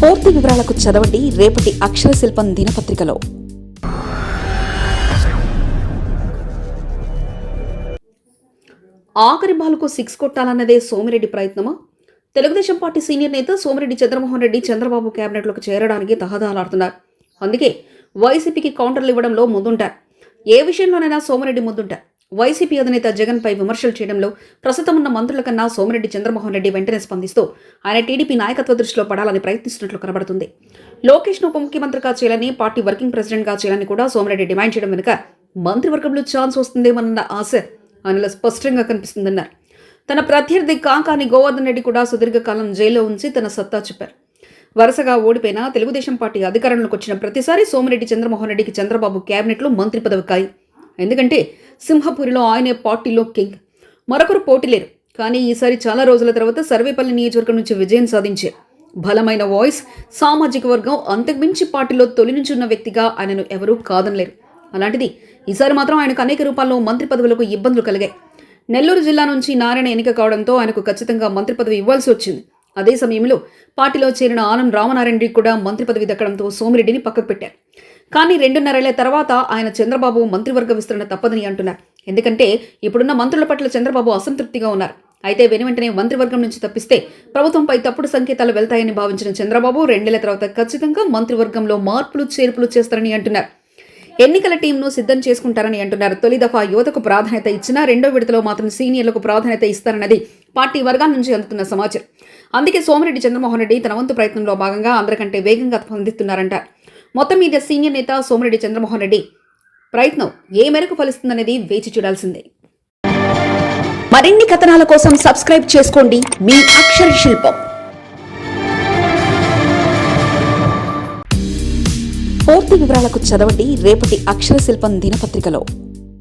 పూర్తి వివరాలకు చదవండి రేపటి అక్షర శిల్పం దినపత్రికలో. ఆఖరి బాలుకు సిక్స్ కొట్టాలన్నదే సోమిరెడ్డి ప్రయత్నమా? తెలుగుదేశం పార్టీ సీనియర్ నేత సోమిరెడ్డి చంద్రమోహన్ రెడ్డి చంద్రబాబు కేబినెట్లోకి చేరడానికి తహదాలాడుతున్నారు అందుకే వైసీపీకి కౌంటర్లు ఇవ్వడంలో ముందుంటారు. ఏ విషయంలోనైనా సోమిరెడ్డి ముందుంటారు. వైసీపీ అధినేత జగన్పై విమర్శలు చేయడంలో ప్రస్తుతం ఉన్న మంత్రుల కన్నా సోమిరెడ్డి చంద్రమోహన్ రెడ్డి వెంటనే స్పందిస్తూ ఆయన టీడీపీ నాయకత్వ దృష్టిలో పడాలని ప్రయత్నిస్తున్నట్లు కనబడుతుంది. లోకేష్ను ఉప ముఖ్యమంత్రిగా చేయాలని పార్టీ వర్కింగ్ ప్రెసిడెంట్గా చేయాలని కూడా సోమిరెడ్డి డిమాండ్ చేయడం వెనుక మంత్రివర్గంలో ఛాన్స్ వస్తుందేమన్న ఆశ ఆయనలో స్పష్టంగా కనిపిస్తుందన్నారు. తన ప్రత్యర్థి కాంకాని గోవర్ధన్ రెడ్డి కూడా సుదీర్ఘకాలం జైల్లో ఉంచి తన సత్తా చెప్పారు. వరుసగా ఓడిపోయిన తెలుగుదేశం పార్టీ అధికారంలోకి వచ్చిన ప్రతిసారి సోమిరెడ్డి చంద్రమోహన్ రెడ్డికి చంద్రబాబు కేబినెట్లో మంత్రి పదవి కాయి ఎందుకంటే సింహపురిలో ఆయనే పార్టీలో కింగ్. మరొకరు పోటీ లేరు. కానీ ఈసారి చాలా రోజుల తర్వాత సర్వేపల్లి నియోజకవర్గం నుంచి విజయం సాధించే బలమైన వాయిస్ సామాజిక వర్గం అంతకుమించి పార్టీలో తొలి నుంచి ఉన్న వ్యక్తిగా ఆయనను ఎవరూ కాదనలేరు. అలాంటిది ఈసారి మాత్రం ఆయనకు అనేక రూపాల్లో మంత్రి పదవులకు ఇబ్బందులు కలిగాయి. నెల్లూరు జిల్లా నుంచి నారాయణ ఎన్నిక కావడంతో ఆయనకు ఖచ్చితంగా మంత్రి పదవి ఇవ్వాల్సి వచ్చింది. అదే సమయంలో పార్టీలో చేరిన ఆనం రామనారాయణ రెడ్డి కూడా మంత్రి పదవి దక్కడంతో సోమిరెడ్డిని పక్కకు పెట్టారు. కానీ రెండున్నరేళ్ళ తర్వాత ఆయన చంద్రబాబు మంత్రివర్గ విస్తరణ తప్పదని అంటున్నారు. ఎందుకంటే ఇప్పుడున్న మంత్రుల పట్ల చంద్రబాబు అసంతృప్తిగా ఉన్నారు. అయితే వెను వెంటనే మంత్రివర్గం నుంచి తప్పిస్తే ప్రభుత్వంపై తప్పుడు సంకేతాలు వెళ్తాయని భావించిన చంద్రబాబు రెండేళ్ళ తర్వాత ఖచ్చితంగా మంత్రివర్గంలో మార్పులు చేర్పులు చేస్తారని అంటున్నారు. ఎన్నికల టీంను సిద్ధం చేసుకుంటారని అంటున్నారు. తొలి దఫా యువతకు ప్రాధాన్యత ఇచ్చినా రెండో విడతలో మాత్రం సీనియర్లకు ప్రాధాన్యత ఇస్తారన్నది పార్టీ వర్గాల నుంచి అందుతున్న సమాచారం. అందుకే సోమిరెడ్డి చంద్రమోహన్ రెడ్డి తన వంతు ప్రయత్నంలో భాగంగా అందరికంటే వేగంగా స్పందిస్తున్నారంటారు మొత్తం మీద సీనియర్ నేత సోమిరెడ్డి చంద్రమోహన్ రెడ్డి ప్రయత్నం ఏ మేరకు ఫలిస్తుందనేది వేచి చూడాల్సిందే. మరిన్ని కథనాల కోసం సబ్స్క్రైబ్ చేసుకోండి మీ అక్షర శిల్పం. పూర్తి వివరాలకు చదవండి రేపటి అక్షర శిల్పం దినపత్రికలో.